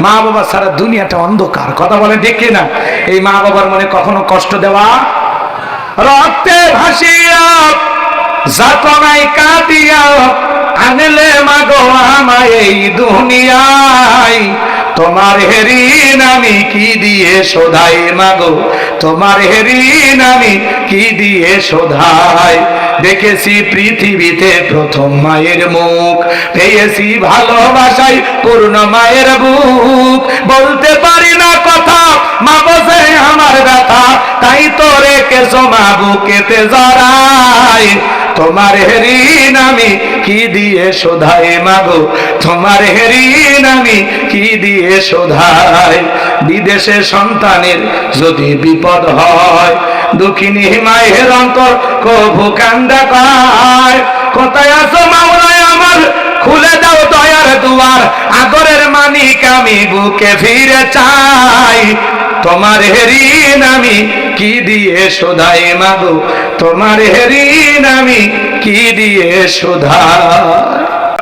মা বাবা সারা দুনিয়াটা অন্ধকার। কথা বলে দেখি না এই মা বাবার মনে কখনো কষ্ট দেওয়া? রক্তে ভাসিয়া যাতনাই কাটিয়া আনলে মাগো আমায় এই দুনিয়ায়। তোমার হেরিন আমি কি দিয়ে শোধাই মাগো? তোমার হেরিন আমি কি দিয়ে শোধাই? দেখেছি পৃথিবীতে প্রথম মায়ের মুখ। পেয়েছি ভালোবাসাই পূর্ণ মায়ের বুক। বলতে পারি না কথা, মা বোঝে আমার ব্যথা, তাই তো রেখেছো মা বুকেতে জড়াই। তোমার হেরিন আমি কি দিয়ে শোধাই মাগো তোমার হেরিন আমি কি দিয়ে শোধাই? বিদেশে সন্তানের যদি বিপদ হয় দুঃখিনী মায়ের অন্তর কভু কান্দা পায়। কোথায় আছো মাওলায় আমার? খুলে দাও দয়ার দুয়ার। আগরের মানিক আমি বুকে ফিরে চাই। তোমার হেরিন আমি কি দিয়ে শোধাই মাগো? তোমার হেরিন আমি কি দিয়ে শোধাই?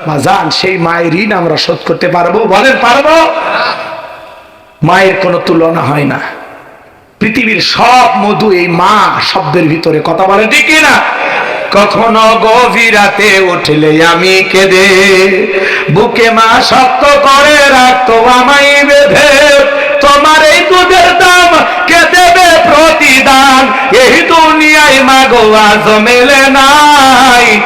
মাজান সেই মায়ের ঋণ আমরা শোধ করতে পারব? বলেন, পারব? মায়ের কোনো তুলনা হয় না। পৃথিবীর সব মধু এই মা শব্দের ভিতরে কথা বলে, ঠিক না? কখনো গভীরাতে উঠলে আমি কেঁদে, বুকে মা শক্ত করে রাখতো আমায় বেঁধে। তোমার এই দুধের দাম কে দেবে প্রতিদান? এই দুনিয়ায় মাগো আজ মেলে নাই।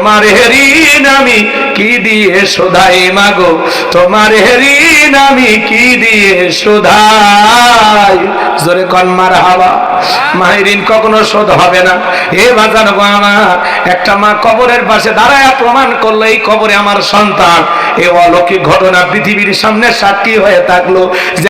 তোমার হেরিন আমি কি দিয়ে শোধাই মাগো? তোমার হেরিন আমি কি দিয়ে শোধাই? জোরে কন্মার হাওয়া। ঋণ কখনো শোধ হবে না। এ বাজান গো আমার, একটা মা কবরের পাশে দাঁড়ায় প্রমাণ করল, এই কবরে আমার সন্তান। এ অলৌকিক ঘটনা পৃথিবীর সামনে সাক্ষী হয়ে থাকল